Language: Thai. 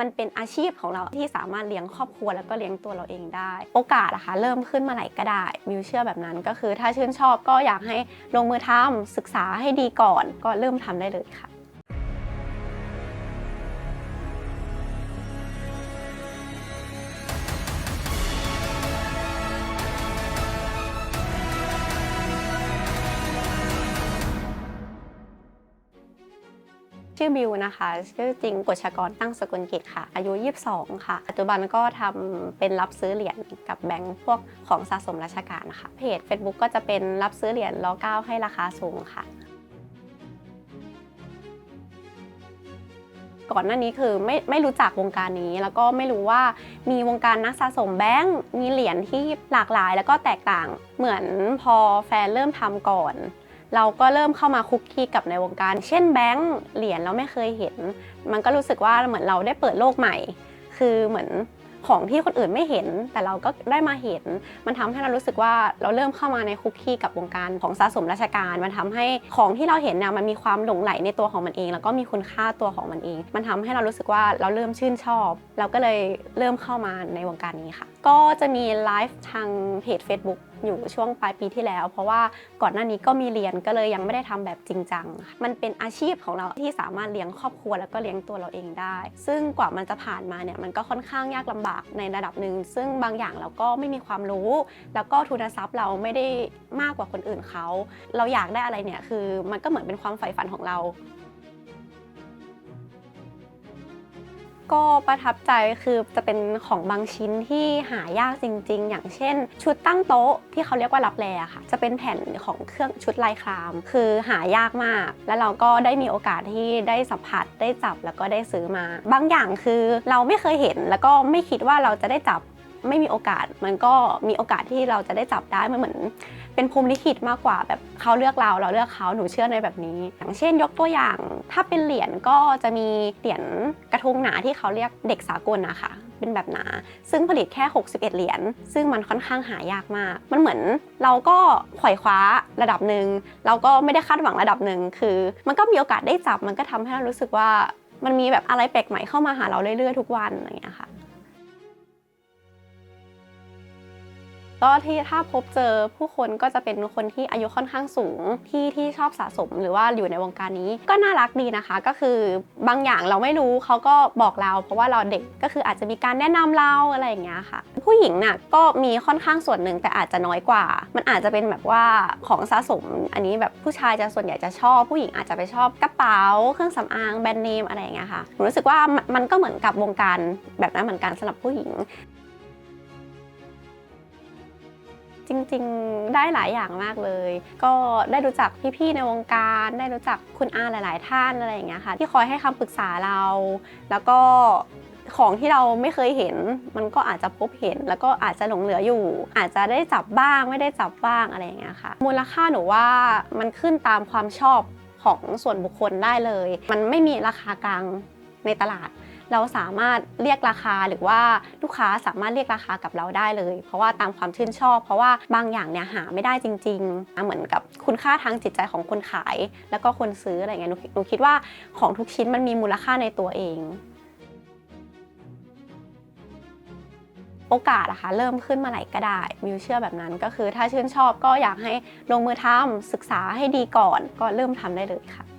มันเป็นอาชีพของเราที่สามารถเลี้ยงครอบครัวแล้วก็เลี้ยงตัวเราเองได้ โอกาสนะคะเริ่มขึ้นมาไหนก็ได้มิวเชื่อแบบนั้นก็คือถ้าชื่นชอบก็อยากให้ลงมือทำศึกษาให้ดีก่อนก็เริ่มทำได้เลยค่ะ ชื่อบิวนะคะชื่อจริงกฎชกรตั้งสกุลกิจค่ะ อายุ 22 ค่ะ ปัจจุบันก็ทำเป็นรับซื้อเหรียญกับแบงค์พวกของสะสมราชการนะคะเพจ Facebook ก็จะเป็นรับซื้อเหรียญล้อเก้าให้ราคาสูงค่ะก่อนหน้านี้คือไม่ไม่รู้จักวงการนี้ แล้วก็ไม่รู้ว่ามีวงการนักสะสมแบงค์มีเหรียญที่หลากหลาย แล้วก็แตกต่างเหมือนพอแฟนเริ่มทำก่อน เราก็เริ่มเข้ามาคุกคีกับในวงการ เช่นแบงค์เหรียญเราไม่เคยเห็น มันก็รู้สึกว่าเหมือนเราได้เปิดโลกใหม่ คือเหมือนของที่คนอื่นไม่เห็น แต่เราก็ได้มาเห็น มันทำให้เรารู้สึกว่าเราเริ่มเข้ามาในคุกคีกับวงการของสะสมราชการ มันทำให้ของที่เราเห็นเนี่ยมันมีความหลงไหลในตัวของมันเอง แล้วก็มีคุณค่าตัวของมันเอง มันทำให้เรารู้สึกว่าเราเริ่มชื่นชอบ เราก็เลยเริ่มเข้ามาในวงการนี้ค่ะก็จะมีไลฟ์ทางเพจ Facebook อยู่ช่วงปลายปีที่แล้ว เพราะว่าก่อนหน้านี้ก็มีเรียนก็เลยยังไม่ได้ทำแบบจริงจัง มันเป็นอาชีพของเราที่สามารถเลี้ยงครอบครัวแล้วก็เลี้ยงตัวเราเองได้ ซึ่งกว่ามันจะผ่านมาเนี่ยมันก็ค่อนข้างยากลำบากในระดับหนึ่ง ซึ่งบางอย่างเราก็ไม่มีความรู้ แล้วก็ทุนทรัพย์เราไม่ได้มากกว่าคนอื่นเขา เราอยากได้อะไรเนี่ยคือมันก็เหมือนเป็นความใฝ่ฝันของเรา ก็ประทับใจคือจะเป็นของบางชิ้นที่หายากจริง ๆ อย่างเช่น ชุดตั้งโต๊ะที่เขาเรียกว่ารับแลค่ะ จะเป็นแผ่นของเครื่องชุดลายคราม คือหายากมาก แล้วเราก็ได้มีโอกาสที่ได้สัมผัสได้จับแล้วก็ได้ซื้อมา บางอย่างคือเราไม่เคยเห็นแล้วก็ไม่คิดว่าเราจะได้จับ ไม่มีโอกาส มันก็มีโอกาสที่เราจะได้จับได้มันเหมือน เป็นภูมิลิขิตมากกว่า แบบเขาเลือกเราเราเลือกเขาหนูเชื่อในแบบนี้ อย่างเช่นยกตัวอย่าง ถ้าเป็นเหรียญก็จะมีเหรียญกระทงหนาที่เขาเรียกเด็กสากลนะคะเป็นแบบหนา ซึ่งผลิตแค่ 61 เหรียญซึ่งมันค่อนข้างหายากมาก มันเหมือนเราก็ขว่คว้าระดับหนึ่งเราก็ไม่ได้คาดหวังระดับหนึ่งคือ มันก็มีโอกาสได้จับมันก็ทำให้เรารู้สึกว่ามันมีแบบอะไรแปลกใหม่เข้ามาหาเราเรื่อยๆทุกวันอะไรอย่างเงี้ยค่ะ ก็ที่ถ้าพบเจอผู้คนก็จะเป็นคนที่อายุค่อนข้างสูงที่ที่ชอบสะสมหรือว่าอยู่ในวงการนี้ ก็น่ารักดีนะคะ ก็คือบางอย่างเราไม่รู้เขาก็บอกเรา เพราะว่าเราเด็กก็คืออาจจะมีการแนะนำเราอะไรอย่างเงี้ยค่ะ ผู้หญิงน่ะก็มีค่อนข้างส่วนหนึ่งแต่อาจจะน้อยกว่า มันอาจจะเป็นแบบว่าของสะสม อันนี้แบบผู้ชายจะส่วนใหญ่จะชอบ ผู้หญิงอาจจะไปชอบกระเป๋า เครื่องสำอางแบรนด์เนมอะไรอย่างเงี้ยค่ะหนูรู้สึกว่ามันมันก็เหมือนกับวงการแบบนั้นเหมือนกันสำหรับผู้หญิง จริง ๆ ได้หลายอย่างมากเลย ก็ได้รู้จักพี่ๆในวงการ ได้รู้จักคุณอาหลาย ๆ ท่านอะไรอย่างเงี้ยค่ะ ที่คอยให้คำปรึกษาเรา แล้วก็ของที่เราไม่เคยเห็น มันก็อาจจะพบเห็น แล้วก็อาจจะหลงเหลืออยู่ อาจจะได้จับบ้างไม่ได้จับบ้างอะไรอย่างเงี้ยค่ะ มูลค่าหนูว่ามันขึ้นตามความชอบของส่วนบุคคลได้เลย มันไม่มีราคากลางในตลาด เราสามารถเรียกราคาหรือว่าลูกค้าสามารถเรียกราคากับเราได้เลย เพราะว่าตามความชื่นชอบ เพราะว่าบางอย่างเนี่ยหาไม่ได้จริงๆนะเหมือนกับคุณค่าทางจิตใจของคนขาย แล้วก็คนซื้ออะไรเงี้ยหนูหนูคิดว่าของทุกชิ้นมันมีมูลค่าในตัวเองโอกาสอะคะเริ่มขึ้นเมาไหร่ก็ได้มิวเชื่อแบบนั้นก็คือถ้าชื่นชอบก็อยากให้ลงมือทำศึกษาให้ดีก่อนก็เริ่มทำได้เลยค่ะ